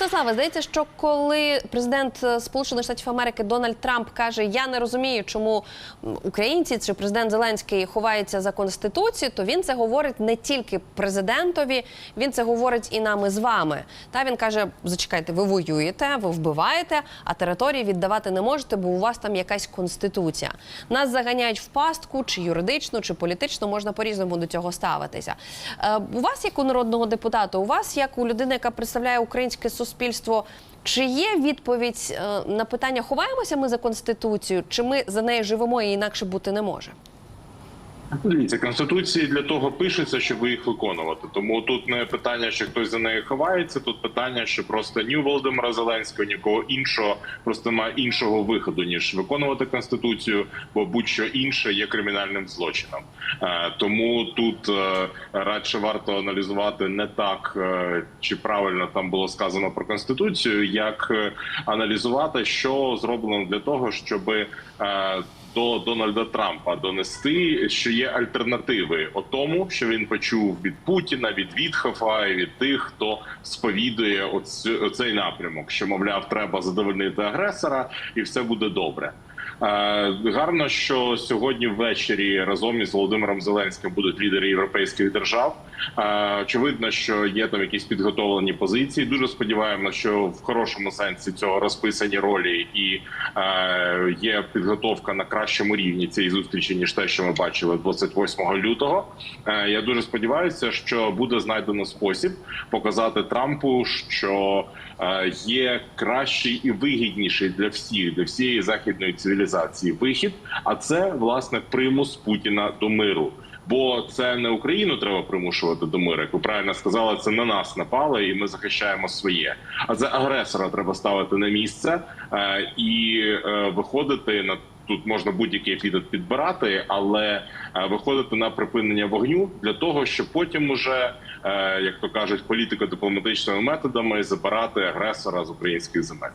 Ростиславе, здається, що коли президент е, Сполучених Штатів Америки Дональд Трамп каже, я не розумію, чому українці чи президент Зеленський ховається за конституцію, то він це говорить не тільки президентові, він це говорить і нам з вами. Та він каже: зачекайте, ви воюєте, ви вбиваєте, а території віддавати не можете, бо у вас там якась конституція. Нас заганяють в пастку, чи юридично, чи політично можна по-різному до цього ставитися. Е, у вас, як у народного депутата, у вас, як у людини, яка представляє українське суспільство, чи є відповідь е, на питання, ховаємося ми за конституцію, чи ми за нею живемо і інакше бути не може? Дивіться, конституції для того пишеться, щоб їх виконувати. Тому тут не питання, що хтось за нею ховається. Тут питання, що просто ні Володимира Зеленського, нікого іншого просто немає іншого виходу ніж виконувати конституцію, бо будь-що інше є кримінальним злочином. Е, Тому тут е, радше варто аналізувати не так, е, чи правильно там було сказано про конституцію, як аналізувати, що зроблено для того, щоби е, до Дональда Трампа донести, що є альтернативи о тому, що він почув від Путіна, від Вітхофа і від тих, хто сповідує оцю- оцей напрямок, що мовляв, треба задовольнити агресора, і все буде добре. Е, Гарно, що сьогодні ввечері разом із Володимиром Зеленським будуть лідери європейських держав. Е, Очевидно, що є там якісь підготовлені позиції. Дуже сподіваємося, що в хорошому сенсі цього розписані ролі і е, є підготовка на кращому рівні цієї зустрічі ніж те, що ми бачили 28 лютого. Я дуже сподіваюся, що буде знайдено спосіб показати Трампу, що є кращий і вигідніший для всіх, для всієї західної цивілізації вихід. А це власне примус Путіна до миру. Бо це не Україну треба примушувати до миру, як ви правильно сказали, це на нас напали, і ми захищаємо своє. А це агресора треба ставити на місце е, і е, виходити на тут можна будь-який епітет підбирати, але е, виходити на припинення вогню для того, щоб потім уже, е, як то кажуть, політико-дипломатичними методами забирати агресора з українських земель.